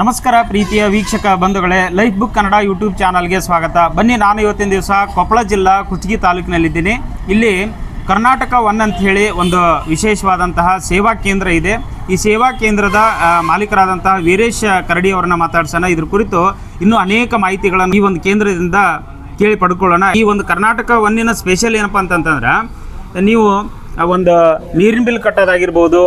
ನಮಸ್ಕಾರ ಪ್ರೀತಿಯ ವೀಕ್ಷಕ ಬಂಧುಗಳೇ, ಲೈಫ್ ಬುಕ್ ಕನ್ನಡ ಯೂಟ್ಯೂಬ್ ಚಾನಲ್ಗೆ ಸ್ವಾಗತ. ಬನ್ನಿ, ನಾನು ಇವತ್ತಿನ ದಿವಸ ಕೊಪ್ಪಳ ಜಿಲ್ಲಾ ಕುಷ್ಟಗಿ ತಾಲೂಕಿನಲ್ಲಿದ್ದೀನಿ. ಇಲ್ಲಿ ಕರ್ನಾಟಕ ಒನ್ ಅಂತ ಹೇಳಿ ಒಂದು ವಿಶೇಷವಾದಂತಹ ಸೇವಾ ಕೇಂದ್ರ ಇದೆ. ಈ ಸೇವಾ ಕೇಂದ್ರದ ಮಾಲೀಕರಾದಂತಹ ವೀರೇಶ್ ಕರಡಿ ಅವರನ್ನ ಮಾತಾಡ್ಸೋಣ. ಇದ್ರ ಕುರಿತು ಇನ್ನೂ ಅನೇಕ ಮಾಹಿತಿಗಳನ್ನು ಈ ಒಂದು ಕೇಂದ್ರದಿಂದ ಕೇಳಿ ಪಡ್ಕೊಳ್ಳೋಣ. ಈ ಒಂದು ಕರ್ನಾಟಕ ಒನ್ನಿನ ಸ್ಪೆಷಲ್ ಏನಪ್ಪ ಅಂತಂತಂದ್ರೆ, ನೀವು ಒಂದು ನೀರಿನ ಬಿಲ್ ಕಟ್ಟೋದಾಗಿರ್ಬೋದು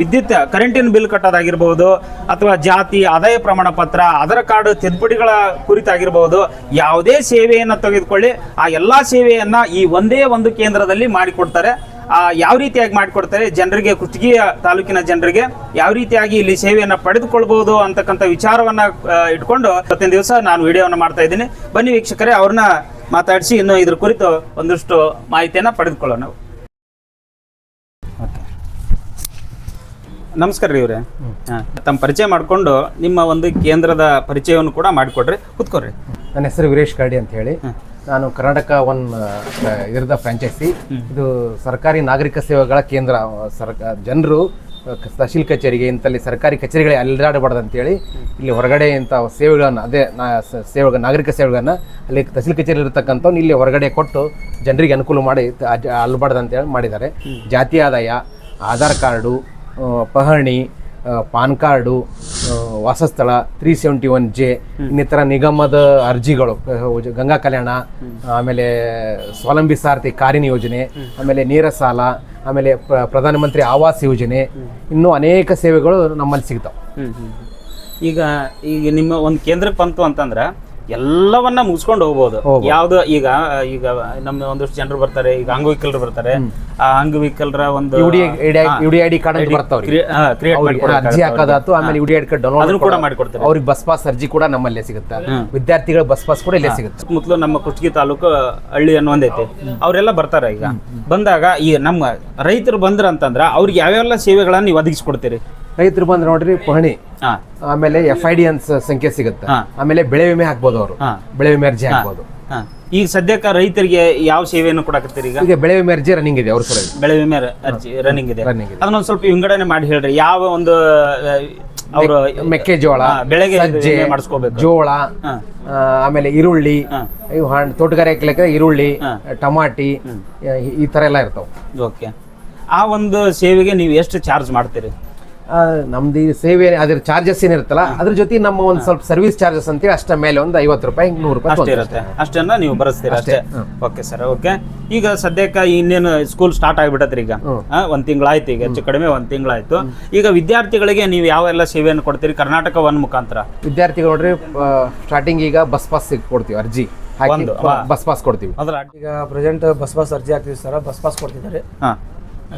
ವಿದ್ಯುತ್ ಕರೆಂಟಿನ ಬಿಲ್ ಕಟ್ಟೋದಾಗಿರ್ಬೋದು, ಅಥವಾ ಜಾತಿ, ಆದಾಯ ಪ್ರಮಾಣ ಪತ್ರ, ಆಧಾರ್ ಕಾರ್ಡ್ ತಿದ್ದುಪಡಿಗಳ ಕುರಿತಾಗಿರ್ಬೋದು, ಯಾವುದೇ ಸೇವೆಯನ್ನು ತೆಗೆದುಕೊಳ್ಳಿ. ಆ ಎಲ್ಲ ಸೇವೆಯನ್ನು ಈ ಒಂದೇ ಒಂದು ಕೇಂದ್ರದಲ್ಲಿ ಮಾಡಿಕೊಡ್ತಾರೆ. ಯಾವ ರೀತಿಯಾಗಿ ಮಾಡಿಕೊಡ್ತಾರೆ? ಜನರಿಗೆ ಕುಷ್ಟಗಿ ತಾಲೂಕಿನ ಜನರಿಗೆ ಯಾವ ರೀತಿಯಾಗಿ ಇಲ್ಲಿ ಸೇವೆಯನ್ನು ಪಡೆದುಕೊಳ್ಬಹುದು ಅಂತಕ್ಕಂಥ ವಿಚಾರವನ್ನ ಇಟ್ಕೊಂಡು ಇವತ್ತಿನ ದಿವಸ ನಾನು ವಿಡಿಯೋವನ್ನು ಮಾಡ್ತಾ ಇದ್ದೀನಿ. ಬನ್ನಿ ವೀಕ್ಷಕರೇ, ಅವ್ರನ್ನ ಮಾತಾಡಿಸಿ ಇನ್ನು ಇದ್ರ ಕುರಿತು ಒಂದಷ್ಟು ಮಾಹಿತಿಯನ್ನು ಪಡೆದುಕೊಳ್ಳೋಣ. ನಮಸ್ಕಾರ ರೀ ಇವರೇ ಹಾಂ ತಮ್ಮ ಪರಿಚಯ ಮಾಡಿಕೊಂಡು ನಿಮ್ಮ ಒಂದು ಕೇಂದ್ರದ ಪರಿಚಯವನ್ನು ಕೂಡ ಮಾಡಿಕೊಡ್ರಿ ಕೂತ್ಕೊಡ್ರಿ ನನ್ನ ಹೆಸರು ವೀರೇಶ್ ಕರಡಿ ಅಂತ ಹೇಳಿ. ನಾನು ಕರ್ನಾಟಕ ಒನ್ ಇದರದ ಫ್ರಾಂಚೈಸಿ. ಇದು ಸರ್ಕಾರಿ ನಾಗರಿಕ ಸೇವೆಗಳ ಕೇಂದ್ರ ಸರ್ಕಾರ ಜನರು ತಹಶೀಲ್ ಕಚೇರಿಗೆ ಇಂಥಲ್ಲಿ ಸರ್ಕಾರಿ ಕಚೇರಿಗಳಿಗೆ ಅಲ್ಲಾಡಬಾರ್ದು ಅಂತೇಳಿ ಇಲ್ಲಿ ಹೊರಗಡೆ ಇಂಥ ಸೇವೆಗಳನ್ನು ಅದೇ ನಾ ಸೇವೆ ನಾಗರಿಕ ಸೇವೆಗಳನ್ನು ಅಲ್ಲಿ ತಹಶೀಲ್ ಕಚೇರಿ ಇರತಕ್ಕಂಥವ್ನು ಇಲ್ಲಿ ಹೊರಗಡೆ ಕೊಟ್ಟು ಜನರಿಗೆ ಅನುಕೂಲ ಮಾಡಿ ಅಲ್ಬಾರ್ದು ಅಂತೇಳಿ ಮಾಡಿದ್ದಾರೆ. ಜಾತಿ ಆದಾಯ ಆಧಾರ್ ಕಾರ್ಡು ಪಹಣಿ ಪಾನ್ ಕಾರ್ಡು ವಾಸಸ್ಥಳ ತ್ರೀ ಸೆವೆಂಟಿ ಒನ್ ಜೆ ಇನ್ನಿತರ ನಿಗಮದ ಅರ್ಜಿಗಳು ಗಂಗಾ ಕಲ್ಯಾಣ ಆಮೇಲೆ ಸ್ವಾವಲಂಬಿ ಸಾರಥಿ ಕಾರಿನ ಯೋಜನೆ ಆಮೇಲೆ ನೇರ ಸಾಲ ಆಮೇಲೆ ಪ್ರ- ಪ್ರಧಾನಮಂತ್ರಿ ಆವಾಸ್ ಯೋಜನೆ ಇನ್ನೂ ಅನೇಕ ಸೇವೆಗಳು ನಮ್ಮಲ್ಲಿ ಸಿಗ್ತಾವೆ. ಈಗ ಈಗ ನಿಮ್ಮ ಒಂದು ಕೇಂದ್ರಕ್ಕೆ ಬಂತು ಅಂತಂದ್ರೆ ಎಲ್ಲವನ್ನ ಮುಗಿಸ್ಕೊಂಡು ಹೋಗ್ಬೋದು. ಯಾವ್ದು ಈಗ ಈಗ ನಮ್ಮ ಒಂದಷ್ಟು ಜನರು ಬರ್ತಾರೆ ಈಗ ಅಂಗವಿಕಲರು ಬರ್ತಾರೆ. ಆ ಅಂಗವಿಕಲರ ಒಂದು U D U D card ಬರ್ತಾವ್ರಿ ಅರ್ಜಿ ಹಾಕೋದಾತು ಆಮೇಲೆ ಯುಡಿಐಡಿ ಕಾರ್ಡ್ ಡೌನ್ಲೋಡ್ ಅದನ್ನು ಕೂಡ ಮಾಡಿಕೊಡ್ತಾರೆ. ಅವ್ರಿಗೆ ಬಸ್ ಪಾಸ್ ಅರ್ಜಿ ಕೂಡ ನಮ್ಮಲ್ಲೇ ಸಿಗುತ್ತೆ. ವಿದ್ಯಾರ್ಥಿಗಳ ಬಸ್ ಪಾಸ್ ಕೂಡ ಇಲ್ಲೇ ಸಿಗುತ್ತೆ. ಸುತ್ತಮುತ್ತಲು ನಮ್ಮ ಕುಷ್ಟಗಿ ತಾಲೂಕು ಹಳ್ಳಿ ಅನ್ನೋ ಒಂದೈತಿ ಅವರೆಲ್ಲ ಬರ್ತಾರೆ ಈಗ. ಬಂದಾಗ ಈ ನಮ್ಮ ರೈತರು ಬಂದ್ರ ಅಂತಂದ್ರ ಅವ್ರಿಗೆ ಯಾವ್ಯಾವ ಸೇವೆಗಳನ್ನ ನೀವು ಒದಗಿಸ್ಕೊಡ್ತೀರಿ? ರೈತರು ಬಂದ್ರೆ ನೋಡ್ರಿ ಪಹಣಿ ಆಮೇಲೆ ಎಫ್ ಐ ಡಿ ಅನ್ಸ್ ಸಂಖ್ಯೆ ಸಿಗುತ್ತೆ. ಆಮೇಲೆ ಬೆಳೆ ವಿಮೆ ಹಾಕ್ಬೋದು ಅವರು. ಬೆಳೆ ವಿಮೆ ಅರ್ಜಿ ಹಾಕ್ಬೋದು. ಈಗ ಸದ್ಯಕ್ಕೆ ರೈತರಿಗೆ ಯಾವ ಸೇವೆಯನ್ನು ಕೊಡಕತ್ತೀರಿ ಈಗ? ಈಗ ಬೆಳೆ ವಿಮೆ ಅರ್ಜಿ ರನ್ನಿಂಗ್ ಇದೆ ಅವ್ರ ಸಲ ಬೆಳೆ ವಿಮೆ ಅರ್ಜಿ ರನ್ನಿಂಗ್ ಇದೆ. ರನ್ನಿಂಗ್ ಇದೆ. ಅದನ್ನೊಂದು ಸ್ವಲ್ಪ ವಿಂಗಡಣೆ ಮಾಡಿ ಹೇಳ್ರಿ. ಯಾವ ಒಂದು ಅವರು ಮೆಕ್ಕೆಜೋಳ ಬೆಳೆಗೆ ಸಜ್ಜೆ ಮಾಡಿಸ್ಕೋಬೇಕು. ಜೋಳ ಆಮೇಲೆ ಈರುಳ್ಳಿ. ಇವು ಹಣ್ಣು ತೋಟಗಾರಿಕೆ ಈರುಳ್ಳಿ ಟಮಾಟಿ ಈ- ಈ ತರ ಎಲ್ಲ ಇರ್ತಾವ. ಓಕೆ. ಆ ಒಂದು ಸೇವೆಗೆ ನೀವು ಎಷ್ಟು ಚಾರ್ಜ್ ಮಾಡ್ತೀರಿ? ನಮ್ದು ಈ ಸೇವೆ ಅದ್ರ ಚಾರ್ಜಸ್ ಏನಿರುತ್ತಲ್ಲ ಅದ್ರ ಜೊತೆ ನಮ್ಮ ಒಂದು ಸ್ವಲ್ಪ ಸರ್ವಿಸ್ ಚಾರ್ಜಸ್ ಅಂತೇಳಿ ಅಷ್ಟ ಮೇಲೆ ಒಂದು ಐವತ್ತು ರೂಪಾಯಿ ನೂರು ರೂಪಾಯಿ ಅಷ್ಟೇ. ಇರುತ್ತೆ. ಅಷ್ಟನ್ನ ನೀವು ಬರೆಸ್ತೀರ ಅಷ್ಟೇ. ಓಕೆ ಸರ್ ಓಕೆ ಈಗ ಸದ್ಯಕ್ಕೆ ಇನ್ನೇನು ಸ್ಕೂಲ್ ಸ್ಟಾರ್ಟ್ ಆಗಿಬಿಟ್ಟತ್ರಿ ಈಗ? ಆ, ಒಂದ್ ತಿಂಗಳಾಯ್ತು ಈಗ ಹೆಚ್ಚು ಕಡಿಮೆ ಒಂದ್ ತಿಂಗಳಾಯ್ತು. ಈಗ ವಿದ್ಯಾರ್ಥಿಗಳಿಗೆ ನೀವು ಯಾವೆಲ್ಲ ಸೇವೆಯನ್ನು ಕೊಡ್ತೀರಿ? ಕರ್ನಾಟಕ ಒನ್ ಮುಖಾಂತರ. ವಿದ್ಯಾರ್ಥಿಗಳು ನೋಡ್ರಿ ಸ್ಟಾರ್ಟಿಂಗ್ ಈಗ ಬಸ್ ಪಾಸ್ ಕೊಡ್ತೀವಿ ಅರ್ಜಿ. ಹಾಕಿ ಒಂದು, ಹಾ. ಬಸ್ ಪಾಸ್ ಕೊಡ್ತೀವಿ. ಅದ್ರ ಈಗ ಪ್ರೆಸೆಂಟ್ ಬಸ್ ಪಾಸ್ ಅರ್ಜಿ ಹಾಕ್ತೀವಿ ಸರ್ ಬಸ್ ಪಾಸ್ ಕೊಡ್ತಿದ್ದಾರೆ. ಹಾ.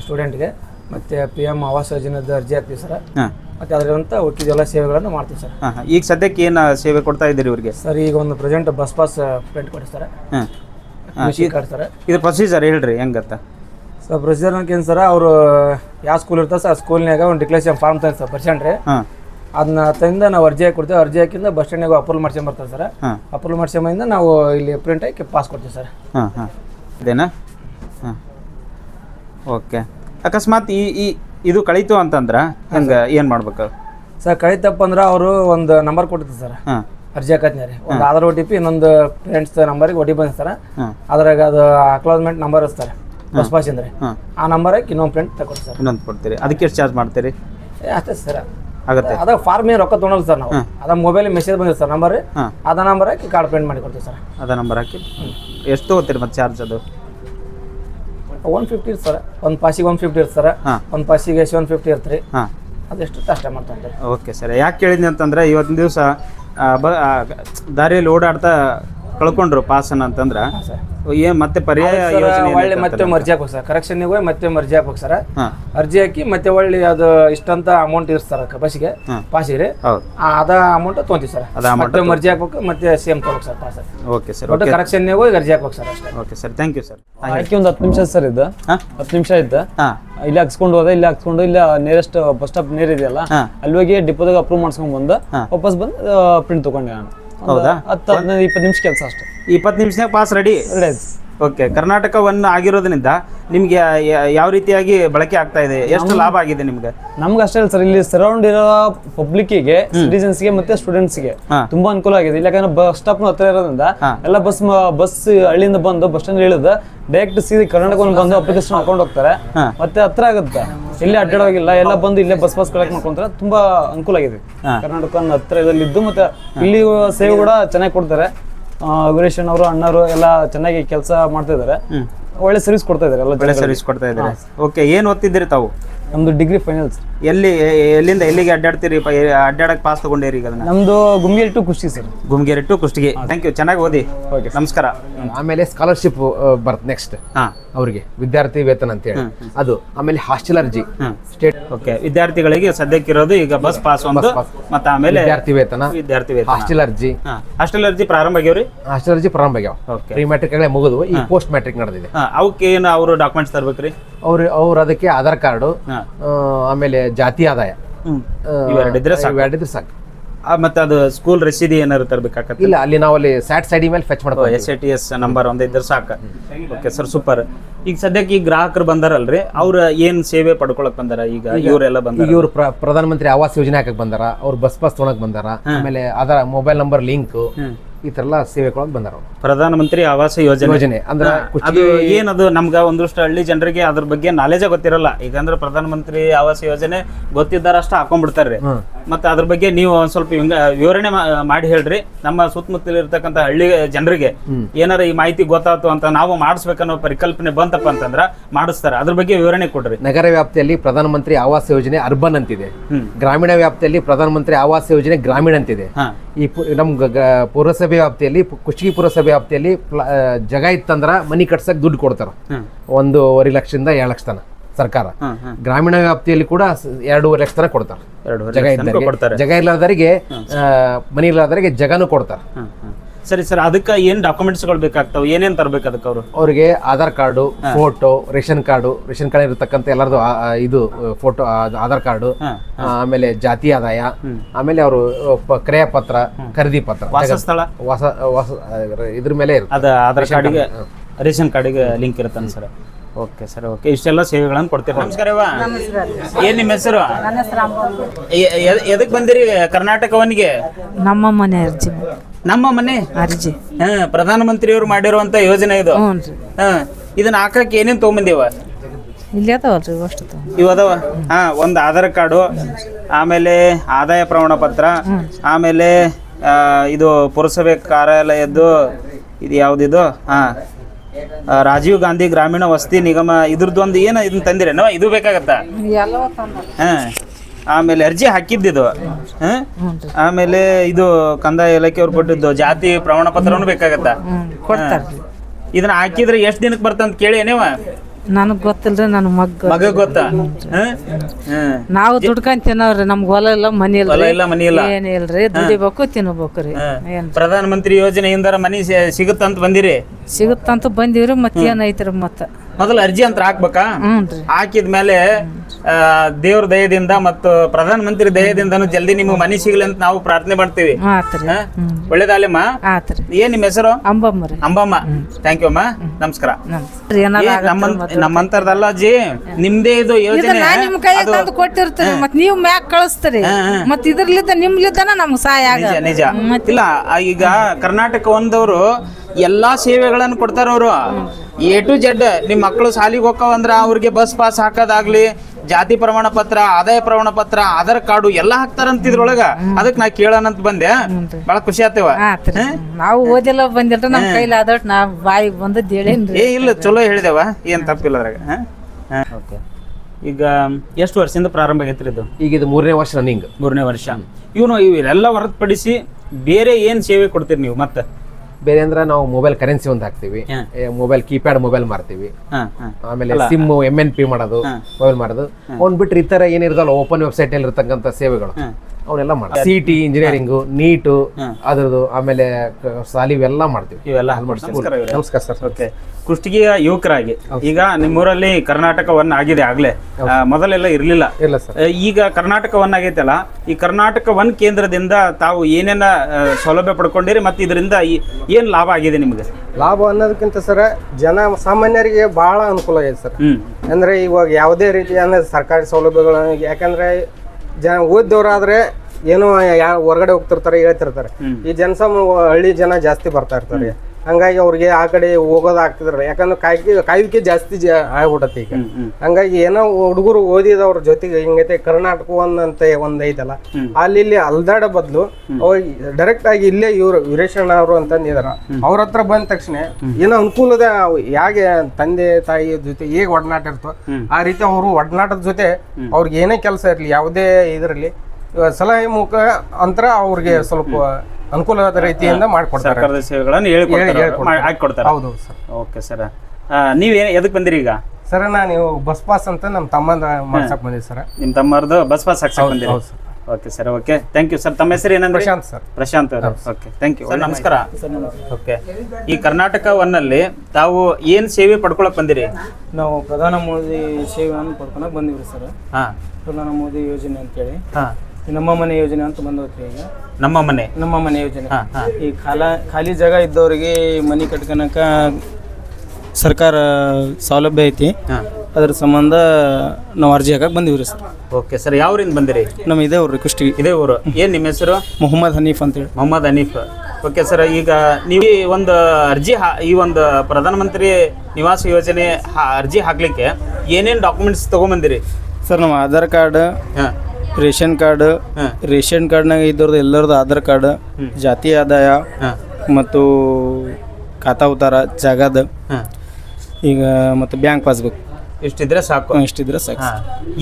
ಸ್ಟೂಡೆಂಟ್ಗೆ ಮತ್ತು ಪಿ ಎಂ ಆವಾಸ್ ಯೋಜನೆದ ಅರ್ಜಿ ಹಾಕ್ತೀವಿ ಸರ್. ಮತ್ತೆ ಮತ್ತು ಅದರಂತ ಉಳಿದಿದ್ದೆಲ್ಲ ಸೇವೆಗಳನ್ನು ಮಾಡ್ತೀವಿ ಸರ್. ಹಾ. ಈಗ ಸದ್ಯಕ್ಕೆ ಏನು ಸೇವೆ ಕೊಡ್ತಾ ಇದ್ದೀರಿ ಇವರಿಗೆ? ಸರ್ ಈಗ ಒಂದು ಪ್ರೆಸೆಂಟ್ ಬಸ್ ಪಾಸ್ ಪ್ರಿಂಟ್ ಕೊಡಿ ಸರ್ ಹಾಂ. ಮಿಷಿನ್ ಕಾರ್ಡ್ ಸರ್ ಇದ್ರ ಪ್ರೊಸೀಜರ್ ಹೇಳ್ರಿ ಹೆಂಗತ್ತ? ಸರ್ ಪ್ರೊಸೀಜರ್ ಏನು ಸರ್ ಅವರು ಯಾವ ಸ್ಕೂಲ್ ಇರ್ತಾರೆ ಸರ್ ಸ್ಕೂಲ್ನಾಗ ಒಂದು ಡಿಕ್ಲೇಷನ್ ಫಾರ್ಮ್ ತಂದು ಸರ್ ಪರ್ಸೆಂಟ್ ರೀ ಹಾಂ. ಅದನ್ನ ತಂದ ನಾವು ಅರ್ಜಿ ಹಾಕಿ ಕೊಡ್ತೀವಿ. ಅರ್ಜಿ ಹಾಕಿಂದ ಬಸ್ ಸ್ಟ್ಯಾಂಡಿಗೆ ಅಪ್ರೂವಲ್ ಮಾಡ್ಸ್ಕೊಂಬರ್ತಾರೆ ಸರ್. ಹಾಂ. ಅಪ್ರೂವಲ್ ಮಾಡ್ಸ್ಕೊಂಬಂದ ನಾವು ಇಲ್ಲಿ ಪ್ರಿಂಟ್ ಹಾಕಿ ಪಾಸ್ ಕೊಡ್ತೀವಿ ಸರ್. ಹಾಂ ಹಾಂ. ಇದೇನಾ? ಹಾಂ. ಓಕೆ. ಅಕಸ್ಮಾತ್ ಈ ಈ ಇದು ಕಳೀತು ಅಂತಂದ್ರೆ ಹೆಂಗೆ ಏನು ಮಾಡ್ಬೇಕು? ಸರ್ ಕಳಿತಪ್ಪ ಅಂದ್ರೆ ಅವರು ಒಂದು ನಂಬರ್ ಕೊಟ್ಟಿದ್ದೆ ಸರ್. ಹಾಂ. ಅರ್ಜಿ ಹಾಕತ್ನೇ ರೀ ಒಂದು ಆಧಾರ್ ಒ ಟಿ ಪಿ ಇನ್ನೊಂದು ಫ್ರೆಂಡ್ಸ್ ನಂಬರಿಗೆ ಒ ಟಿ ಪಿ ಸರ್. ಅದ್ರಾಗ ಅದು ಅಕ್ಲೋಸ್ಮೆಂಟ್ ನಂಬರ್ ಇರ್ತಾರೆ ಬಸ್ ಪಾಸ್ ಅಂದ್ರೆ ಆ ನಂಬರ್ ಹಾಕಿ ಇನ್ನೊಂದು ಫ್ರೆಂಡ್ ತಗೊಳ್ಳಿ ಸರ್. ಇನ್ನೊಂದು ಕೊಡ್ತೀರಿ. ಅದಕ್ಕೆ ಎಷ್ಟು ಚಾರ್ಜ್ ಮಾಡ್ತೀರಿ? ಅಷ್ಟೇ ಸರ್. ಆಗುತ್ತೆ. ಅದ ಫಾರ್ಮ್ ಏನು ರೊಕ್ಕ ತೊಗೊಳಲ್ಲ ಸರ್ ನಾವು. ಅದ ಮೊಬೈಲ್ ಮೆಸೇಜ್ ಬಂದಿದೆ ಸರ್ ನಂಬರ್ ಅದ ನಂಬರ್ ಹಾಕಿ ಕಾರ್ಡ್ ಪ್ರಿಂಟ್ ಮಾಡಿ ಕೊಡ್ತೀವಿ ಸರ್. ಅದ ನಂಬರ್ ಹಾಕಿ. ಎಷ್ಟು ತೊಗೋತೀರಿ ಮತ್ತೆ ಚಾರ್ಜ್ ಅದು? ಒನ್ ಫಿಫ್ಟಿ ಇರ್ತಾರೆ. ಸರ್ ಒಂದು ಪಾಸಿಗೆ ಒನ್ ಫಿಫ್ಟಿ ಇರ್ತಾರೆ. ಹಾಂ. ಒಂದು ಪಾಸಿಗೆ ಸೆವೆನ್ ಫಿಫ್ಟಿ ಇರ್ತೀರಿ. ಹಾಂ. ಅದೆಷ್ಟು ಅಷ್ಟೇ ಮಾಡ್ತಾರೆ ಓಕೆ ಸರ್ ಯಾಕೆ ಕೇಳಿದ್ನಿ ಅಂತಂದ್ರೆ ಇವತ್ತಿನ ದಿವಸ ಬ ಆ, ದಾರಿಯಲ್ಲಿ ಓಡಾಡ್ತಾ ಕಳ್ಕೊಂಡ್ರು ಪಾಸನ್ನ ಅಂತಂದ್ರೆ ಸರ್. ಏನು ಮತ್ತೆ ಪರ್ಯಾಯ ಯೋಜನೆ ಒಳ್ಳೆ ಮತ್ತೆ ಅರ್ಜಿ ಹಾಕೋ ಸರ್. ಕರೆಕ್ಷನ್ ಹೋಗಿ ಮತ್ತೆ ಅರ್ಜಿ ಹಾಕ್ಬೇಕು ಸರ್. ಹಾಂ. ಅರ್ಜಿ ಹಾಕಿ ಮತ್ತೆ ಒಳ್ಳೆ ಅದು ಇಷ್ಟಂತ ಅಮೌಂಟ್ ಇರ್ತಾರ ಬಸ್ಗೆ ಬಸ್ಸಿಗೆ. ಹಾಂ. ಪಾಸಿಗೆ. ಹೌದು. ಆ, ಅದ ಅಮೌಂಟ್ ತೊಗೊಂತೀವಿ ಸರ್. ಅದ amount ಮತ್ತೆ ಅರ್ಜಿ ಹಾಕ್ಬೇಕು ಮತ್ತೆ ಸೇಮ್ ತಗೋಬೇಕು ಸರ್ ಪಾಸ್. ಓಕೆ ಸರ್ ಒಟ್ಟು ಓಕೆ ಕರೆಕ್ಷನ್ಗೆ ಹೋಗಿ ಅರ್ಜಿ ಹಾಕ್ಬೇಕು ಸರ್ ಅಷ್ಟೇ. Okay sir thank you sir ಅದಕ್ಕೆ ಒಂದು ಹತ್ತು ನಿಮಿಷ ಸರ್ ಇದು. ಹಾಂ. ಹತ್ತು ನಿಮಿಷ ಇತ್ತ ಇಲ್ಲ ಇಲ್ಲಿ ಹಾಕ್ಸ್ಕೊಂಡು ಹೋದ ಇಲ್ಲಿ ಹಾಕ್ಸ್ಕೊಂಡು ಇಲ್ಲ ನಿಯರೆಸ್ಟ್ ಬಸ್ ಸ್ಟಾಪ್ ನೀರ್ ಇದೆಯಲ್ಲ ಹಾಂ. ಅಲ್ಲಿ ಹೋಗಿ ಡಿಪೋದಾಗ ಅಪ್ರೂವ್ ಮಾಡ್ಸ್ಕೊಂಡ್ ಬಂದು ಹಾ. ವಾಪಸ್ ಬಂದು ಪ್ರಿಂಟ್ ತೊಗೊಂಡೆ ನಾನು. ಹೌದಾ? ಹತ್ತು ಹದಿನೈದು ಇಪ್ಪತ್ತು ನಿಮಿಷ ಕೆಲಸ ಅಷ್ಟೇ. ಇಪ್ಪತ್ತು ನಿಮಿಷನಾಗ pass ready ready okay Karnataka one ಆಗಿರೋದ್ರಿಂದ ನಿಮ್ಗೆ ಯಾವ ರೀತಿಯಾಗಿ ಬಳಕೆ ಆಗ್ತಾ ಇದೆ? ಎಷ್ಟು ಲಾಭ ಆಗಿದೆ ನಿಮ್ಗೆ? ನಮ್ಗೆ ಅಷ್ಟೇ ಸರ್ ಇಲ್ಲಿ ಸರೌಂಡ್ ಇರೋ ಪಬ್ಲಿಕ್ಕಿಗೆ ಸಿಟಿಜನ್ಸ್ಗೆ ಮತ್ತೆ ಸ್ಟೂಡೆಂಟ್ಸ್ಗೆ. ತುಂಬಾ ಅನುಕೂಲ ಆಗಿದೆ. ಇಲ್ಲ ಯಾಕಂದ್ರೆ ಬಸ್ ಸ್ಟಾಪ್ನ ಹತ್ರ ಇರೋದ್ರಿಂದ. ಎಲ್ಲ ಬಸ್ ಬಸ್ ಹಳ್ಳಿಯಿಂದ ಬಂದು ಬಸ್ ಸ್ಟ್ಯಾಂಡ್ ಇಳಿದು ಡೈರೆಕ್ಟ್ ಸೀದಿ ಕರ್ನಾಟಕವನ್ನು ಬಂದು ಅಪ್ಲಿಕೇಶನ್ ಹಾಕೊಂಡು ಹೋಗ್ತಾರೆ. ಮತ್ತೆ ಹತ್ರ ಆಗುತ್ತೆ. ಇಲ್ಲಿ ಅಡ್ಡಾಡೋಗಿಲ್ಲ ಎಲ್ಲ ಬಂದು ಇಲ್ಲೇ ಬಸ್ ಬಸ್ ಕಲೆಕ್ಟ್ ಮಾಡ್ಕೊಂತಾರೆ ತುಂಬಾ ಅನುಕೂಲ ಆಗಿದೆ. ಕರ್ನಾಟಕ ಹತ್ರ ಇದಲ್ಲಿದ್ದು ಮತ್ತೆ ಇಲ್ಲಿ ಸೇವೆ ಕೂಡ ಚೆನ್ನಾಗಿ ಕೊಡ್ತಾರೆ. ಆ, ವೀರೇಶನ್ ಅವರು ಅಣ್ಣವರು ಎಲ್ಲ ಚೆನ್ನಾಗಿ ಕೆಲಸ ಮಾಡ್ತಾ ಇದ್ದಾರೆ ಒಳ್ಳೆ ಸರ್ವಿಸ್ ಕೊಡ್ತಾ ಇದ್ದಾರೆ ಎಲ್ಲ ಒಳ್ಳೆ ಸರ್ವಿಸ್ ಕೊಡ್ತಾ ಇದ್ದಾರೆ ಓಕೆ ಏನು ಓದ್ತಿದ್ದೀರಿ ತಾವು? ನಮ್ದು ಡಿಗ್ರಿ ಫೈನಲ್ಸ್ ಎಲ್ಲಿ ಎಲ್ಲಿಂದ ಎಲ್ಲಿಗೆ ಅಡ್ಡಾಡ್ತೀರಿ ಅಡ್ಡಾಡಕ್ ಪಾಸ್ ತಗೊಂಡಿರಿ ಈಗ ಅದನ್ನ? ನಮ್ದು ಗುಮ್ಗೇರಿ ಟು ಖುಷಿ ಸರ್ ಗುಮ್ಗೇರಿ ಟು ಕುಸ್ತಿಗೆ ಥ್ಯಾಂಕ್ ಯು ಚೆನ್ನಾಗಿ ಓದಿ. ಓಕೆ ನಮಸ್ಕಾರ. ಆಮೇಲೆ ಸ್ಕಾಲರ್ಶಿಪ್ ಬರ್ತ್ ನೆಕ್ಸ್ಟ್ ಹಾ. ಅವರಿಗೆ. ವಿದ್ಯಾರ್ಥಿ ವೇತನ ಅಂತ ಹೇಳಿ. ಅದು. ಆಮೇಲೆ ಹಾಸ್ಟೆಲ್ ಅರ್ಜಿ. ಸ್ಟೇಟ್ ಓಕೆ ವಿದ್ಯಾರ್ಥಿಗಳಿಗೆ ಸದ್ಯಕ್ಕಿರೋದು ಈಗ ಬಸ್ ಪಾಸ್ ಒಂದು ಮತ್ತೆ ಆಮೇಲೆ ವಿದ್ಯಾರ್ಥಿ ವೇತನ ವಿದ್ಯಾರ್ಥಿ ವೇತನ. ಹಾಸ್ಟೆಲ್ ಅರ್ಜಿ. ಹಾಸ್ಟೆಲ್ ಅರ್ಜಿ ಪ್ರಾರಂಭ ಆಗ್ಯಾವ್ರಿ? ಹಾಸ್ಟೆಲ್ ಅರ್ಜಿ ಪ್ರಾರಂಭ ಆಗ್ಯಾವ. ಓಕೆ ಪ್ರೀ ಮ್ಯಾಟ್ರಿಕ್ಗಳೇ ಮುಗಿದು. ಈ ಪೋಸ್ಟ್ ಮ್ಯಾಟ್ರಿಕ್ ನಡೆದಿದೆ. ಅವಕ್ಕೆ ಏನು ಅವರು ಡಾಕ್ಯುಮೆಂಟ್ಸ್ ತರ್ಬೇಕ್ರಿ? ಅವ್ರು ಅವ್ರ ಅದಕ್ಕೆ ಆಧಾರ್ ಕಾರ್ಡು ಆಮೇಲೆ ಜಾತಿ ಆದಾಯ. ಇವೆರಡಿದ್ರೆ ಸಾಕು. ಮತ್ತೆ ಅದು ಸ್ಕೂಲ್ ರಸೀದಿ ಏನಾದ್ರು ತರಬೇಕಾಗತ್ತೆ? ಇಲ್ಲ ಅಲ್ಲಿ ನಾವು ಅಲ್ಲಿ ಸ್ಯಾಟ್ ಸೈಡಿ ಮೇಲೆ ಫೆಚ್ ಮಾಡ್ತೀವಿ S A T S number ಒಂದು ಇದ್ರೆ ಸಾಕು. ಓಕೆ ಸರ್ ಸೂಪರ್ ಈಗ ಸದ್ಯಕ್ಕೆ ಈಗ ಗ್ರಾಹಕರು ಬಂದಾರಲ್ರಿ? ಅವ್ರ ಏನ್ ಸೇವೆ ಪಡ್ಕೊಳಕ್ ಬಂದಾರ? ಈಗ ಇವರೆಲ್ಲ ಬಂದ ಇವ್ರು ಪ್ರಧಾನಮಂತ್ರಿ ಪ್ರಧಾನ ಮಂತ್ರಿ ಆವಾಸ್ ಯೋಜನೆ ಹಾಕಕ್ ಬಂದಾರ. ಅವ್ರು ಬಸ್ ಪಾಸ್ ತೊಗೊಳಕ್ ಬಂದಾರ. ಆಮೇಲೆ ಅದರ ಮೊಬೈಲ್ ನಂಬರ್ ಲಿಂಕ್ ಈ ತರ ಎಲ್ಲ ಸೇವೆ ಕೊಡಕ್ ಬಂದಾರ ಅವ್ರು. ಪ್ರಧಾನ ಮಂತ್ರಿ ಆವಾಸ ಯೋಜನೆ. ಯೋಜನೆ. ಅಂದ್ರೆ ಅದು ಏನದು? ನಮ್ಗೆ ಒಂದಷ್ಟು ಹಳ್ಳಿ ಜನರಿಗೆ ಅದ್ರ ಬಗ್ಗೆ ನಾಲೆಜ್ ಗೊತ್ತಿರಲ್ಲ. ಈಗ ಅಂದ್ರೆ ಪ್ರಧಾನ ಮಂತ್ರಿ ಆವಾಸ ಯೋಜನೆ ಗೊತ್ತಿದ್ದಾರಷ್ಟ ಹಾಕೊಂಡ್ಬಿಡ್ತಾರ್ರಿ. ಮತ್ತೆ ಅದ್ರ ಬಗ್ಗೆ ನೀವು ಒಂದ್ ಸ್ವಲ್ಪ ವಿವರಣೆ ಮಾಡಿ ಹೇಳ್ರಿ. ನಮ್ಮ ಸುತ್ತಮುತ್ತಲ ಇರ್ತಕ್ಕಂಥ ಹಳ್ಳಿ ಜನರಿಗೆ ಏನಾರ ಈ ಮಾಹಿತಿ ಗೊತ್ತಾಯ್ತು ಅಂತ ನಾವು ಮಾಡಿಸ್ಬೇಕನ್ನೋ ಪರಿಕಲ್ಪನೆ ಬಂತಪ್ಪ ಅಂತಂದ್ರ ಮಾಡಿಸ್ತಾರೆ. ಅದ್ರ ಬಗ್ಗೆ ವಿವರಣೆ ಕೊಡ್ರಿ. ನಗರ ವ್ಯಾಪ್ತಿಯಲ್ಲಿ ಪ್ರಧಾನ ಮಂತ್ರಿ ಆವಾಸ್ ಯೋಜನೆ ಅರ್ಬನ್ ಅಂತಿದೆ. ಗ್ರಾಮೀಣ ವ್ಯಾಪ್ತಿಯಲ್ಲಿ ಪ್ರಧಾನ ಮಂತ್ರಿ ಆವಾಸ್ ಯೋಜನೆ ಗ್ರಾಮೀಣ ಅಂತಿದೆ. ಈ ನಮ್ ಗ- ಪುರಸಭೆ ವ್ಯಾಪ್ತಿಯಲ್ಲಿ ಕುಷ್ಟಗಿ ಪುರಸಭೆ ವ್ಯಾಪ್ತಿಯಲ್ಲಿ ಜಾಗ ಇತ್ತಂದ್ರ ಮನಿ ಕಟ್ಸಕ್ ದುಡ್ಡು ಕೊಡ್ತಾರ. ಒಂದೂವರೆ ಲಕ್ಷದಿಂದ ಎರಡು ಲಕ್ಷ ತನ ಸರ್ಕಾರ. ಗ್ರಾಮೀಣ ವ್ಯಾಪ್ತಿಯಲ್ಲಿ ಕೂಡ ಎರಡೂವರೆ ಲಕ್ಷ ತನ ಕೊಡ್ತಾರ. ಜಗ ಇಲ್ಲದವರಿಗೆ ಮನಿ ಇಲ್ಲದವರಿಗೆ ಜಗನೂ ಕೊಡ್ತಾರ. ಸರಿ ಸರ್ ಅದಕ್ಕೆ ಏನ್ ಡಾಕ್ಯುಮೆಂಟ್ಸ್ಗಳು ಬೇಕಾಗ್ತಾವೆ? ಏನೇನ್ ತರಬೇಕು ಅದಕ್ಕೆ ಅವರು? ಅವರಿಗೆ Aadhaar card photo ration card ration card ಇರತಕ್ಕಂಥ ಎಲ್ಲರದು ಇದು ಫೋಟೋ ಆಧಾರ್ ಕಾರ್ಡು ಆಮೇಲೆ ಜಾತಿ ಆದಾಯ ಆಮೇಲೆ ಅವರು ಕ್ರಯ ಪತ್ರ ಖರೀದಿ ಪತ್ರ. ವಾಸಸ್ಥಳ ವಾಸ ವಾಸ ಇದ್ರ ಮೇಲೆ ಇರುತ್ತೆ. ಅದ ಆಧಾರ್ ಕಾರ್ಡಿಗೆ ರೇಷನ್ ಕಾರ್ಡಿಗೆ ಲಿಂಕ್ ಇರುತ್ತೆ ಸರ್ ಓಕೆ ಸರ್ ಓಕೆ. ಇಷ್ಟೆಲ್ಲ ಸೇವೆಗಳನ್ನು ಕೊಡ್ತೀರ? ನಮಸ್ಕಾರ ಏನ್ ನಿಮ್ಮ ಹೆಸರು? ಎದಕ್ ಬಂದಿರಿ ಕರ್ನಾಟಕವನಿಗೆ ನಮ್ಮ ಮನೆ ಅರ್ಜಿ ನಮ್ಮ ಮನೆ. ಅರ್ಜಿ. ಹಾ ಪ್ರಧಾನ ಮಂತ್ರಿಯವರು ಮಾಡಿರುವಂತ ಯೋಜನೆ ಇದು. ಹಾ ಇದನ್ನ ಹಾಕಕ್ಕೆ ಏನೇನ್ ತಗೊಂಬಂದಿವ? ಇಲ್ಲಿ ಅದಾವಲ್ರಿ ಅಷ್ಟು ಇವು ಅದಾವ? ಹಾ ಒಂದು ಆಧಾರ್ ಕಾರ್ಡು ಆಮೇಲೆ ಆದಾಯ ಪ್ರಮಾಣ ಪತ್ರ ಆಮೇಲೆ ಆ, ಇದು ಪುರಸಭೆ ಕಾರ್ಯಾಲಯದ್ದು ಇದು ಯಾವ್ದಿದು? ಹಾ ಆ, ರಾಜೀವ್ ಗಾಂಧಿ ಗ್ರಾಮೀಣ ವಸತಿ ನಿಗಮ ಇದ್ರದ್ದು ಒಂದು ಏನು ಇದನ್ನ ತಂದಿರೇನೋ ಇದು ಬೇಕಾಗತ್ತ? ಎಲ್ಲವ ತಂದ ಹಾ. ಆಮೇಲೆ ಅರ್ಜಿ ಹಾಕಿದ್ದಿದು. ಆಮೇಲೆ ಇದು ಕಂದಾಯ ಇಲಾಖೆಯವ್ರು ಕೊಟ್ಟಿದ್ದು ಜಾತಿ ಪ್ರಮಾಣ ಪತ್ರನು ಬೇಕಾಗತ್ತ? ಇದನ್ನ ಹಾಕಿದ್ರೆ ಎಷ್ಟು ದಿನಕ್ಕೆ ಬರ್ತಂತ ಕೇಳಿ ಏನೇವ ನನಗ್ ಗೊತ್ತಿಲ್ರಿ ನನ್ ಮಗ ಮಗ ಗೊತ್ತಾ? ಹಾ? ನಾವು ದುಡ್ಕೊಂಡ್ ತಿನ್ನವ್ರಿ ನಮ್ಗ್ ಹೊಲ ಇಲ್ಲ ಮನಿ ಇಲ್ಲ ಮನಿ ಇಲ್ಲ. ಏನ್ ಇಲ್ರಿ ದುಡಿಬೇಕು ತಿನ್ಬೇಕು ರೀ ಏನ್ ಪ್ರಧಾನ ಮಂತ್ರಿ ಯೋಜನೆಯಿಂದ ಮನಿ ಸಿಗುತ್ತಂತ ಬಂದಿರಿ? ಸಿಗುತ್ತಂತ ಬಂದಿವ್ರಿ ಮತ್ತೇನ್ ಏನ್ ಐತ್ರಿ ಮತ್ತ? ಮೊದಲು ಅರ್ಜಿ ಅಂತ ಹಾಕ್ಬೇಕಾ? ಹಾಕಿದ ಮೇಲೆ ದೇವ್ರ ದಯದಿಂದ ಮತ್ತು ಪ್ರಧಾನ ಮಂತ್ರಿ ದಯದಿಂದನೂ ಜಲ್ದಿ ನಿಮ್ಗೆ ಮನಿ ಸಿಗ್ಲಿ ಅಂತ ನಾವು ಪ್ರಾರ್ಥನೆ ಮಾಡ್ತೀವಿ. ಒಳ್ಳೇದಾಲಿಮ್ಮ? ಒಳ್ಳೇದಾಗ್ಲಿಮ್ಮ? ಏನ್ ನಿಮ್ಮ ಹೆಸರು? ಅಂಬಮ್ಮ ಥ್ಯಾಂಕ್ ಯು ಅಮ್ಮ. ನಮಸ್ಕಾರ. ನಮ್ಮಂತರದಲ್ಲ ನಮ್ಮ ನಮ್ಮಂತರ್ದಲ್ಲ ಅಜ್ಜಿ ನಿಮ್ದೇ ಇದು ಯೋಜನೆ. ನಾ ನಿಮ್ ಕೈ ತಂದು ಕೊಟ್ಟಿರ್ತೀರಿ ಮತ್ ನೀವ್ ಮ್ಯಾಕ್ ಕಳಿಸ್ತೀರಿ. ಮತ್ ಇದ್ರಲಿದ್ದ ನಿಮ್ಲಿದ್ದಾನ ನಮ್ಗ್ ಸಹಾಯ ನಿಜ ಇಲ್ಲ ಈಗ ಕರ್ನಾಟಕ ಒಂದವರು ಎಲ್ಲಾ ಸೇವೆಗಳನ್ನು ಕೊಡ್ತಾರ ಅವರು. ಎ ಟು ಜೆಡ್ ನಿಮ್ ಮಕ್ಕಳು ಶಾಲಿಗೆ ಹೋಗ್ತಾವಂದ್ರ ಅವ್ರಿಗೆ ಬಸ್ ಪಾಸ್ ಹಾಕೋದಾಗ್ಲಿ ಜಾತಿ ಪ್ರಮಾಣ ಪತ್ರ ಆದಾಯ ಪ್ರಮಾಣ ಪತ್ರ ಆಧಾರ್ ಕಾರ್ಡು ಎಲ್ಲಾ ಹಾಕ್ತಾರಂತ ಇದ್ರೊಳಗ. ಅದಕ್ ನಾ ಕೇಳೋಣ ಅಂತ ಬಂದೆ. ಬಹಳ ಖುಷಿ ಆತೇವ. ನಾವು ಓದಿಲ್ಲ ಬಂದಿಲ್ರಿ ನಮ್ ಕೈಲಿ ಆದಟ್ ನಾ ಬಾಯಿ ಬಂದದ್ದು ಹೇಳೇನ್ರಿ. ಏ ಇಲ್ಲ ಚಲೋ ಹೇಳಿದೆವ. ಏನ್ ತಪ್ಪಿಲ್ಲ ಅದ್ರಾಗ. ಓಕೆ. ಈಗ ಎಷ್ಟು ವರ್ಷದಿಂದ ಪ್ರಾರಂಭ ಆಗೈತ್ರಿ ಇದು? ಈಗ ಇದು ಮೂರನೇ ವರ್ಷ ರನ್ನಿಂಗ್. ಮೂರನೇ ವರ್ಷ. ಇವನು ಇವೆಲ್ಲ ಹೊರತುಪಡಿಸಿ ಬೇರೆ ಏನ್ ಸೇವೆ ಕೊಡ್ತೀರಿ ನೀವು ಮತ್ತೆ? ಬೇರೆ ಅಂದ್ರೆ ನಾವು ಮೊಬೈಲ್ ಕರೆನ್ಸಿ ಒಂದು ಹಾಕ್ತಿವಿ. ಮೊಬೈಲ್ ಕೀಪ್ಯಾಡ್ ಮೊಬೈಲ್ ಮಾರ್ತೀವಿ. ಆಮೇಲೆ ಸಿಮ್ ಎಂ ಎನ್ ಪಿ ಮಾಡೋದು ಮೊಬೈಲ್ ಮಾಡೋದು. ಅವ್ನ್ ಬಿಟ್ರೆ ಈ ತರ ಏನಿರ್ತಲ್ಲ ಓಪನ್ ವೆಬ್ಸೈಟ್ ಅಲ್ಲಿ ಇರತಕ್ಕಂತ ಸೇವೆಗಳು. ಅವನ್ನೆಲ್ಲ ಮಾಡ ಸಿ ಟಿ ಇಂಜಿನಿಯರಿಂಗು ನೀಟು ಅದರದು ಆಮೇಲೆ ಸಾಲಿ ಇವೆಲ್ಲ ಮಾಡ್ತೀವಿ. ಇವೆಲ್ಲ ನಮಸ್ಕಾರ ಸರ್. ಓಕೆ ಕುಷ್ಟಗಿಯ ಯುವಕರಾಗಿ. ಈಗ ನಿಮ್ಮೂರಲ್ಲಿ ಕರ್ನಾಟಕ ಒನ್ ಆಗಿದೆ ಆಗ್ಲೇ. ಮೊದಲೆಲ್ಲ ಇರ್ಲಿಲ್ಲ. ಇಲ್ಲ ಸರ್. ಈಗ ಕರ್ನಾಟಕ ಒನ್ ಆಗೈತಲ್ಲ ಈ ಕರ್ನಾಟಕ ಒನ್ ಕೇಂದ್ರದಿಂದ ತಾವು ಏನೇನ ಸೌಲಭ್ಯ ಪಡ್ಕೊಂಡಿರಿ ಮತ್ತು ಇದರಿಂದ ಈ- ಏನ್ ಲಾಭ ಆಗಿದೆ ನಿಮಗೆ? ಲಾಭ ಅನ್ನೋದಕ್ಕಿಂತ ಸರ್ ಜನ ಸಾಮಾನ್ಯರಿಗೆ ಬಹಳ ಅನುಕೂಲ ಇದೆ ಸರ್. ಅಂದ್ರೆ ಇವಾಗ ಯಾವುದೇ ರೀತಿಯ ಸರ್ಕಾರಿ ಸೌಲಭ್ಯಗಳನ್ನು ಯಾಕಂದ್ರೆ ಜನ ಓದ್ದವ್ರಾದ್ರೆ ಏನೋ ಯಾ ಹೊರಗಡೆ ಹೋಗ್ತಿರ್ತಾರೆ ಹೇಳ್ತಿರ್ತಾರೆ. ಈ ಜನಸಮ ಹಳ್ಳಿ ಜನ ಜಾಸ್ತಿ ಬರ್ತಾ ಇರ್ತಾರೆ. ಹಂಗಾಗಿ ಅವ್ರಿಗೆ ಆ ಕಡೆ ಹೋಗೋದು ಆಗ್ತಿದ್ರೆ ಯಾಕಂದ್ರೆ ಕಾಯ್ಕೆ ಕಾಯುವಿಕೆ ಜಾಸ್ತಿ ಜ ಆಗ್ಬಿಟ್ಟತಿ ಈಗ. ಹಂಗಾಗಿ ಏನೋ ಹುಡುಗರು ಓದಿದವ್ರ ಜೊತೆಗೆ ಹಿಂಗೈತೆ ಕರ್ನಾಟಕ ಒಂದ್ ಅಂತ ಒಂದ್ ಐತಲ್ಲ ಅಲ್ಲಿ ಇಲ್ಲಿ ಅಲ್ದಾಡ ಬದಲು ಡೈರೆಕ್ಟ್ ಆಗಿ ಇಲ್ಲೇ ಇವ್ರು ವೀರೇಶಣ್ಣ ಅವರು ಅಂತಂದಿದಾರ ಅವ್ರ ಹತ್ರ ಬಂದ ತಕ್ಷಣ ಏನೋ ಅನುಕೂಲದ ಹೇಗೆ ತಂದೆ ತಾಯಿ ಜೊತೆ ಹೇಗೆ ಒಡನಾಟ ಇರ್ತೋ ಆ ರೀತಿ ಅವರು ಒಡನಾಟದ ಜೊತೆ ಅವ್ರಿಗೆ ಏನೇ ಕೆಲಸ ಇರಲಿ ಯಾವುದೇ ಇದರಲ್ಲಿ ಸಲಹೆ ಮುಖ ಅಂತರ ಅವ್ರಿಗೆ ಸ್ವಲ್ಪ ಅನುಕೂಲವಾದ ರೀತಿಯಿಂದ ಮಾಡ್ಕೊಡ್ತಾರೆ. ಸರ್ಕಾರದ ಸೇವೆಗಳನ್ನು ಹೇಳ್ಕೊಡ್ತಾರೆ. ಮಾ- ಹಾಕ್ಕೊಡ್ತಾರೆ ಹೌದು ಸರ್. Okay sir. ನೀವು ಎದಕ್ಕೆ ಬಂದಿರಿ ಈಗ? ಸರ್ ನಾನು ಬಸ್ ಪಾಸ್ ಅಂತ ನಮ್ಮ ತಮ್ಮಂದ ಮಾಡ್ಸಕ್ ಬಂದಿದ್ದೆ ಸರ್. ನಿಮ್ಮ ತಮ್ಮರದು ಬಸ್ ಪಾಸ್ ಹಾಕ್ಸಕ್ ಬಂದಿರಿ? ಹೌದು sir. Okay sir okay. Thank you sir. ತಮ್ಮ ಹೆಸರು ಏನಂದ್ರೆ? ಪ್ರಶಾಂತ್ ಸರ್. ಪ್ರಶಾಂತ್ ಅವರು. ಓಕೆ ಥ್ಯಾಂಕ್ ಯು ಸರ್ ನಮಸ್ಕಾರ. ಓಕೆ. ಈ ಕರ್ನಾಟಕ ಒನ್ನಲ್ಲಿ ತಾವು ಏನು ಸೇವೆ ಪಡ್ಕೊಳಕ್ ಬಂದಿರಿ? ನಾವು ಪ್ರಧಾನ ಮೋದಿ ಸೇವೆಯನ್ನು ಪಡ್ಕೊಳಕ್ ಬಂದಿವ್ರಿ ಸರ್. ಹಾಂ. ಪ್ರಧಾನ ಮೋದಿ ಯೋಜನೆ ಅಂತೇಳಿ. ಹಾಂ. ನಮ್ಮ ಮನೆ ಯೋಜನೆ ಅಂತ ಬಂದೈತಿ ಈಗ. ನಮ್ಮ ಮನೆ. ನಮ್ಮ ಮನೆ ಯೋಜನೆ. ಹಾಂ ಹಾಂ. ಈ ಖಾಲ ಖಾಲಿ ಜಾಗ ಇದ್ದವರಿಗೆ ಮನೆ ಕಟ್ಕೊಳಕ ಸರ್ಕಾರ ಸೌಲಭ್ಯ ಐತಿ. ಹಾಂ. ಅದ್ರ ಸಂಬಂಧ ನಾವು ಅರ್ಜಿ ಹಾಕಕ್ ಬಂದಿವ್ರಿ ಸರ್. ಓಕೆ ಸರ್ ಯಾವ್ರಿಂದ ಬಂದಿರಿ? ನಮ್ಮ ಇದೇ ಅವ್ರಿ ಕುಷ್ಟಿ ಇದೇ ಊರು. ಏನು ನಿಮ್ಮ ಹೆಸರು? ಮೊಹಮ್ಮದ್ ಹನೀಫ್ ಅಂತೇಳಿ. ಮೊಹಮ್ಮದ್ ಹನೀಫ್. ಓಕೆ ಸರ್ ಈಗ ನೀವು ಈ ಒಂದು ಅರ್ಜಿ ಹಾ ಈ ಒಂದು ಪ್ರಧಾನಮಂತ್ರಿ ನಿವಾಸ ಯೋಜನೆ ಹಾ- ಅರ್ಜಿ ಹಾಕ್ಲಿಕ್ಕೆ ಏನೇನು ಡಾಕ್ಯುಮೆಂಟ್ಸ್ ತೊಗೊಂಬಂದಿರಿ? ಸರ್ ನಮ್ಮ ಆಧಾರ್ ಕಾರ್ಡ್ ಹಾಂ. ರೇಷನ್ ಕಾರ್ಡ್ ರೇಷನ್ ಕಾರ್ಡ್ನಾಗ ಇದ್ದವ್ರದ್ದು ಎಲ್ಲರದ್ದು ಆಧಾರ್ ಕಾರ್ಡ್ ಜಾತಿ ಆದಾಯ ಮತ್ತು ಖಾತಾ ಉತ್ತಾರ ಜಾಗದ. ಈಗ ಮತ್ತು ಬ್ಯಾಂಕ್ ಪಾಸ್ಬುಕ್. ಇಷ್ಟಿದ್ರೆ ಸಾಕು. ಇಷ್ಟಿದ್ರೆ ಸಾಕು.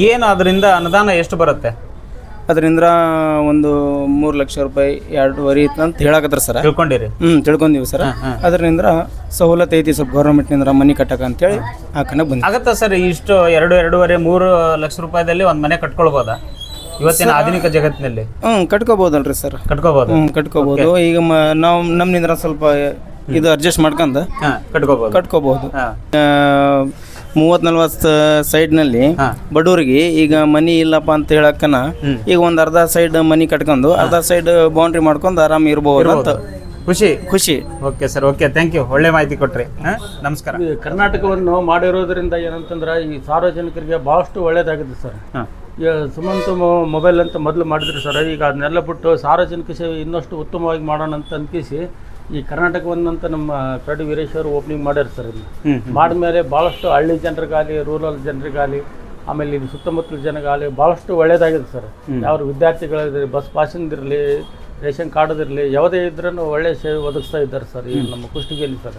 ಏನು ಅದರಿಂದ ಅನುದಾನ ಎಷ್ಟು ಬರುತ್ತೆ? ಅದರಿಂದ ಒಂದು ಮೂರು ಲಕ್ಷ ರೂಪಾಯಿ ಎರಡೂವರೆ ಇತ್ತು ಅಂತ ಹೇಳಕತ್ತಾರ ಸರ್. ತಿಳ್ಕೊಂಡಿರಿ. ಹ್ಞೂ ತಿಳ್ಕೊಂಡಿವಿ ಸರ್. ಅದರಿಂದ ಸವಲತ್ತು ಐತಿ ಸ್ವಲ್ಪ ಗೌರ್ಮೆಂಟ್ನಿಂದ ಮನೆ ಕಟ್ಟಕ ಅಂತೇಳಿ ಹಾಕನ ಬಂದ ಆಗತ್ತಾ ಸರ್ ಇಷ್ಟು ಎರಡು ಎರಡೂವರೆ ಮೂರು ಲಕ್ಷ ರೂಪಾಯಿದಲ್ಲಿ ಒಂದು ಮನೆ ಕಟ್ಕೊಳ್ಬೋದಾ? ಇವತ್ತಿನ ಆಧುನಿಕ ಜಗತ್ತಿನಲ್ಲಿ? ಹ್ಞೂ ಕಟ್ಕೋಬೋದಲ್ರಿ ಸರ್. ಕಟ್ಕೋಬಹುದು? ಹ್ಞೂ ಕಟ್ಕೋಬೋದು ಈಗ ಮ ನಾವು ನಮ್ಮಿಂದ ಸ್ವಲ್ಪ ಇದು ಅಡ್ಜಸ್ಟ್ ಮಾಡ್ಕೊಂಡು ಹಾಂ ಕಟ್ಕೋಬೋದು ಕಟ್ಕೋಬಹುದು. ಮೂವತ್ ಮೂವತ್ ನಲ್ವತ್ತು ಸೈಡ್ನಲ್ಲಿ ಬಡವರಿಗೆ ಈಗ ಮನಿ ಇಲ್ಲಪ್ಪ ಅಂತ ಹೇಳಕ್ಕನ ಈಗ ಒಂದ್ ಅರ್ಧ ಸೈಡ್ ಮನಿ ಕಟ್ಕೊಂಡು ಅರ್ಧ ಸೈಡ್ ಬೌಂಡ್ರಿ ಮಾಡ್ಕೊಂಡು ಆರಾಮ್ ಇರ್ಬೋದು ಅಂತ ಖುಷಿ. ಖುಷಿ. Okay sir okay thank you ಒಳ್ಳೆ ಮಾಹಿತಿ ಕೊಟ್ರಿ. ಹಾಂ ನಮಸ್ಕಾರ. ಕರ್ನಾಟಕವನ್ನು ಮಾಡಿರೋದ್ರಿಂದ ಏನಂತಂದ್ರೆ ಈ ಸಾರ್ವಜನಿಕರಿಗೆ ಭಾಳಷ್ಟು ಒಳ್ಳೇದಾಗಿದೆ ಸರ್. ಹಾಂ. ಸುಮಂತ್ ಮೊಬೈಲ್ ಅಂತ ಮೊದಲು ಮಾಡಿದ್ರು ಸರ್. ಈಗ ಅದನ್ನೆಲ್ಲ ಬಿಟ್ಟು ಸಾರ್ವಜನಿಕ ಸೇವೆ ಇನ್ನಷ್ಟು ಉತ್ತಮವಾಗಿ ಮಾಡೋಣ ಅಂತ ಅನ್ಕಿಸಿ ಈ ಕರ್ನಾಟಕ ಒಂದಂತ ನಮ್ಮ ಕರಡಿ ವೀರೇಶ್ವರ್ ಓಪನಿಂಗ್ ಮಾಡ್ಯಾರ ಸರ್ ಇಲ್ಲಿ ಮಾಡಿದ್ಮೇಲೆ ಭಾಳಷ್ಟು ಹಳ್ಳಿ ಜನರಿಗಾಗಲಿ ರೂರಲ್ ಜನರಿಗಾಗಲಿ ಆಮೇಲೆ ಇಲ್ಲಿ ಸುತ್ತಮುತ್ತಲ ಜನಗಾಗಲಿ ಭಾಳಷ್ಟು ಒಳ್ಳೆಯದಾಗಿದೆ ಸರ್. ಯಾವ ವಿದ್ಯಾರ್ಥಿಗಳಿರಲಿ ಬಸ್ ಪಾಸಿಂದಿರಲಿ ರೇಷನ್ ಕಾರ್ಡ್ದಿರಲಿ ಯಾವುದೇ ಇದ್ರೂ ಒಳ್ಳೆ ಸೇವೆ ಒದಗಿಸ್ತಾ ಇದ್ದಾರೆ ಸರ್ ಈ ನಮ್ಮ ಕುಷ್ಟಗಿಯಲ್ಲಿ ಸರ್.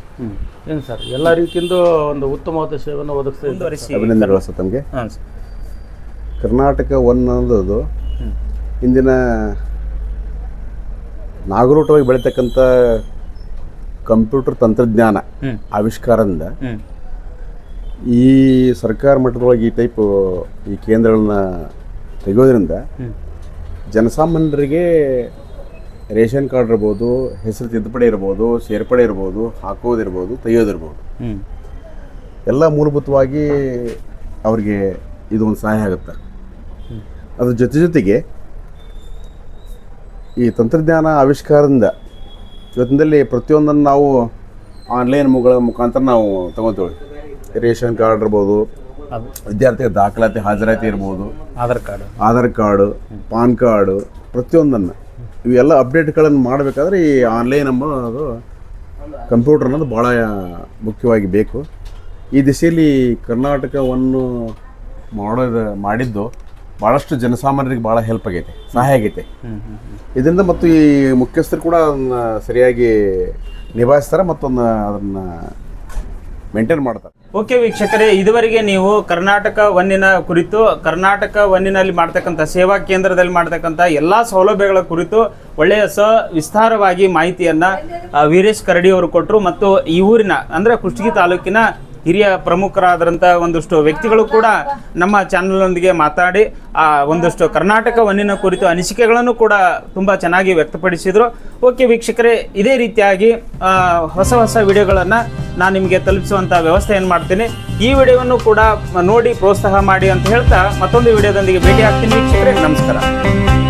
ಏನು ಸರ್? ಎಲ್ಲ ರೀತಿಯಿಂದ ಒಂದು ಉತ್ತಮವಾದ ಸೇವೆಯನ್ನು ಒದಗಿಸ್ತಾ ಇದ್ದಾರೆ ಸರ್. ಅಭಿನಂದನೆಗಳು ಸರ್ ತಮಗೆ. ಹಾಂ ಸರ್. ಕರ್ನಾಟಕ ಒನ್ ಅನ್ನೋದು ಇಂದಿನ ನಾಗರೂಟವಾಗಿ ಬೆಳೀತಕ್ಕಂಥ ಕಂಪ್ಯೂಟರ್ ತಂತ್ರಜ್ಞಾನ. ಆವಿಷ್ಕಾರದಿಂದ ಈ ಸರ್ಕಾರ ಮಟ್ಟದೊಳಗೆ ಈ ಟೈಪ್ ಈ ಕೇಂದ್ರಗಳನ್ನ ತೆಗೆಯೋದ್ರಿಂದ ಜನಸಾಮಾನ್ಯರಿಗೆ ರೇಷನ್ ಕಾರ್ಡ್ ಇರ್ಬೋದು ಹೆಸರು ತಿದ್ದುಪಡಿ ಇರ್ಬೋದು ಸೇರ್ಪಡೆ ಇರ್ಬೋದು ಹಾಕೋದಿರ್ಬೋದು ತೆಗೆಯೋದಿರ್ಬೋದು. ಎಲ್ಲ ಮೂಲಭೂತವಾಗಿ ಅವ್ರಿಗೆ ಇದು ಒಂದು ಸಹಾಯ ಆಗುತ್ತೆ. ಅದ್ರ ಜೊತೆ ಜೊತೆಗೆ ಈ ತಂತ್ರಜ್ಞಾನ ಆವಿಷ್ಕಾರದಿಂದ ಇವತ್ತಿನಲ್ಲಿ ಪ್ರತಿಯೊಂದನ್ನು ನಾವು ಆನ್ಲೈನ್ ಮುಗಳ ಮುಖಾಂತರ ನಾವು ತಗೋತೇವೆ. ರೇಷನ್ ಕಾರ್ಡ್ ಇರ್ಬೋದು ವಿದ್ಯಾರ್ಥಿಗಳ ದಾಖಲಾತಿ ಹಾಜರಾತಿ ಇರ್ಬೋದು Aadhaar card. Aadhaar card PAN card ಪ್ರತಿಯೊಂದನ್ನು. ಇವೆಲ್ಲ ಅಪ್ಡೇಟ್ಗಳನ್ನು ಮಾಡಬೇಕಾದ್ರೆ ಈ ಆನ್ಲೈನ್ ಅನ್ನೋದು ಕಂಪ್ಯೂಟರ್ ಅನ್ನೋದು ಭಾಳ ಮುಖ್ಯವಾಗಿ ಬೇಕು. ಈ ದಿಸೆಯಲ್ಲಿ ಕರ್ನಾಟಕವನ್ನು ಮಾಡೋದು ಮಾಡಿದ್ದು ಭಾಳಷ್ಟು ಜನಸಾಮಾನ್ಯರಿಗೆ ಭಾಳ ಹೆಲ್ಪ್ ಆಗೈತೆ ಸಹಾಯ ಆಗೈತೆ. ಇದರಿಂದ ಮತ್ತು ಈ ಮುಖ್ಯಸ್ಥರು ಕೂಡ ಅದನ್ನ ಸರಿಯಾಗಿ ನಿಭಾಯಿಸ್ತಾರೆ ಮತ್ತೊಂದು ಅದನ್ನು ಮೇಂಟೈನ್ ಮಾಡ್ತಾರೆ. ಓಕೆ ವೀಕ್ಷಕರೇ ಇದುವರೆಗೆ ನೀವು ಕರ್ನಾಟಕ ವನ್ನಿನ ಕುರಿತು ಕರ್ನಾಟಕ ವನ್ನಿನಲ್ಲಿ ಮಾಡ್ತಕ್ಕಂಥ ಸೇವಾ ಕೇಂದ್ರದಲ್ಲಿ ಮಾಡ್ತಕ್ಕಂಥ ಎಲ್ಲ ಸೌಲಭ್ಯಗಳ ಕುರಿತು ಒಳ್ಳೆಯ ಸ ವಿಸ್ತಾರವಾಗಿ ಮಾಹಿತಿಯನ್ನು ವೀರೇಶ್ ಕರಡಿ ಅವರು ಕೊಟ್ಟರು ಮತ್ತು ಈ ಊರಿನ ಅಂದರೆ ಕುಷ್ಟಗಿ ತಾಲೂಕಿನ ಹಿರಿಯ ಪ್ರಮುಖರಾದಂಥ ಒಂದಷ್ಟು ವ್ಯಕ್ತಿಗಳು ಕೂಡ ನಮ್ಮ ಚಾನಲ್ನೊಂದಿಗೆ ಮಾತಾಡಿ, ಆ, ಒಂದಷ್ಟು ಕರ್ನಾಟಕ ವನ್ನಿನ ಕುರಿತು ಅನಿಸಿಕೆಗಳನ್ನು ಕೂಡ ತುಂಬ ಚೆನ್ನಾಗಿ ವ್ಯಕ್ತಪಡಿಸಿದರು. ಓಕೆ ವೀಕ್ಷಕರೇ, ಇದೇ ರೀತಿಯಾಗಿ ಹೊಸ ಹೊಸ ವಿಡಿಯೋಗಳನ್ನು ನಾನು ನಿಮಗೆ ತಲುಪಿಸುವಂಥ ವ್ಯವಸ್ಥೆಯನ್ನು ಮಾಡ್ತೀನಿ, ಈ ವಿಡಿಯೋವನ್ನು ಕೂಡ ನೋಡಿ ಪ್ರೋತ್ಸಾಹ ಮಾಡಿ ಅಂತ ಹೇಳ್ತಾ ಮತ್ತೊಂದು ವಿಡಿಯೋದೊಂದಿಗೆ ಭೇಟಿ ಆಗ್ತೀನಿ ವೀಕ್ಷಕರೇ. ನಮಸ್ಕಾರ.